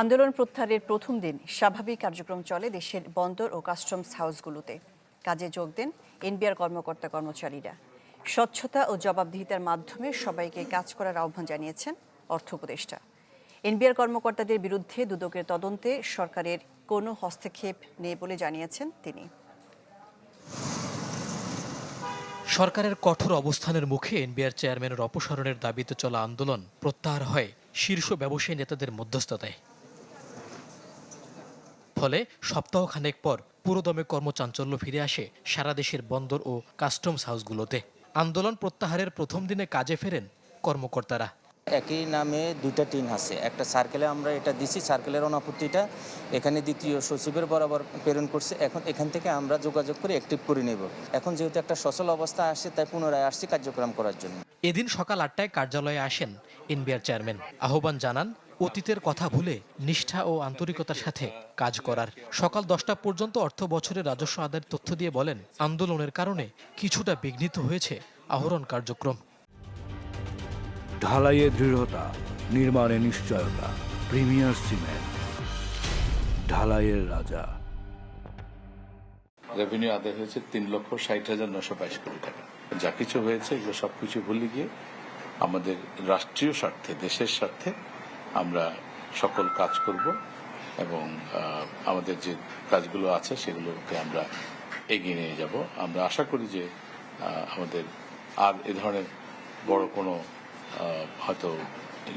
আন্দোলন প্রত্যাহারের প্রথম দিন স্বাভাবিক কার্যক্রম চলে দেশের বন্দর ও কাস্টমস হাউসগুলোতে। কাজে যোগ দেন এনবিআর কর্মকর্তা কর্মচারীরা। স্বচ্ছতা ও জবাবদিহিতার মাধ্যমে সবাইকে কাজ করার আহ্বান জানিয়েছেন অর্থ উপদেষ্টা। এনবিআর কর্মকর্তাদের বিরুদ্ধে দুদকের তদন্তে সরকারের কোনো হস্তক্ষেপ নেই বলে জানিয়েছেন তিনি। সরকারের কঠোর অবস্থানের মুখে এনবিআর চেয়ারম্যানের অপসারণের দাবিতে চলা আন্দোলন প্রত্যাহার হয় শীর্ষ ব্যবসায়ী নেতাদের মধ্যস্থতায়। ফলে সপ্তাহখানেক পর পুরোদমে কর্মচাঞ্চল্য ফিরে আসে সারা দেশের বন্দর ও কাস্টমস হাউসগুলোতে। আন্দোলন প্রত্যাহারের প্রথম দিনে কাজে ফেরেন কর্মকর্তারা। একই নামে দুইটা টিন আছে। একটা সার্কেলে আমরা এটা দিছি সার্কেলের অনাপত্তিটা এখানে দ্বিতীয় সচিবের বরাবর প্রেরণ করছে। এখন এখান থেকে আমরা যোগাযোগ করে অ্যাক্টিভ করে নেব। এখন যেহেতু একটা সচল অবস্থা আসছে, তাই পুনরায় আসছি কার্যক্রম করার জন্য। এদিন সকাল আটটায় কার্যালয়ে আসেন এনবিআর চেয়ারম্যান। আহ্বান জানান, অতীতের কথা ভুলে নিষ্ঠা ও আন্তরিকতার সাথে কাজ করার। সকাল দশটা পর্যন্ত অর্থ বছরের রাজস্ব আদায়ের তথ্য দিয়ে বলেন, আন্দোলনের কারণে কিছুটা বিঘ্নিত হয়েছে আহরণ কার্যক্রম। ঢালাইয়ে দৃঢ়তা, নির্মাণে নিশ্চয়তা, প্রিমিয়ার সিমেন্ট, ঢালাইয়ের রাজা। রেভিনিউ আদায় হয়েছে তিন লক্ষ ষাট হাজার নশো বাইশ কোটি টাকা। যা কিছু হয়েছে, এগুলো সবকিছু ভুলে গিয়ে আমাদের রাষ্ট্রীয় স্বার্থে, দেশের স্বার্থে আমরা সকল কাজ করব এবং আমাদের যে কাজগুলো আছে সেগুলোকে আমরা এগিয়ে নিয়ে যাব। আমরা আশা করি যে আমাদের আর এ ধরনের বড় কোনো হয়তো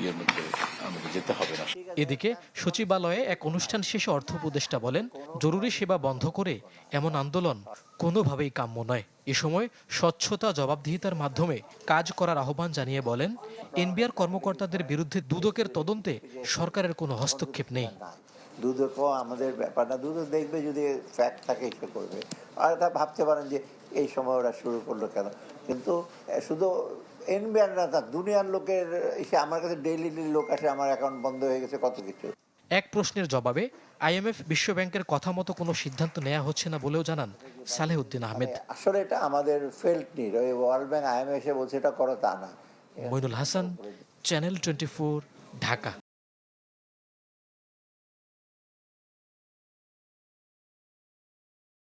ইয়ের মধ্যে আমাদের যেতে হবে না। এদিকে সচিবালয়ে এক অনুষ্ঠান শেষে অর্থ উপদেষ্টা বলেন জরুরি সেবা বন্ধ করে এমন আন্দোলন কোনোভাবেই কাম্য নয়। এ সময় স্বচ্ছতা জবাবদিহিতার মাধ্যমে কাজ করার আহ্বান জানিয়ে বলেন এনবিআর কর্মকর্তাদের বিরুদ্ধে দুদকের তদন্তে সরকারের কোনো হস্তক্ষেপ নেই। দুদকও আমাদের ব্যাপার না দুদক দেখবে যদি ফ্যাক্ট থাকে সে করবে। আর তা ভাবতে পারেন যে এই সময় ওরা শুরু করল কেন। কিন্তু শুধু এনবিআর তার দুনিয়ার লোকের এসে আমার কাছে ডেইলি লোক আসে আমার অ্যাকাউন্ট বন্ধ হয়ে গেছে কত কিছু। এক প্রশ্নের জবাবে আইএমএফ বিশ্বব্যাংকের কথা মতো কোনো সিদ্ধান্ত নেওয়া হচ্ছে না বলেও জানান সালেহউদ্দিন আহমেদ। আসলে এটা আমাদের ফেল্ট নিড ওই ওয়ার্ল্ড ব্যাংক আইএমএফ এসে বলছে এটা করো তা না। Mainul Hasan channel twenty Dhaka.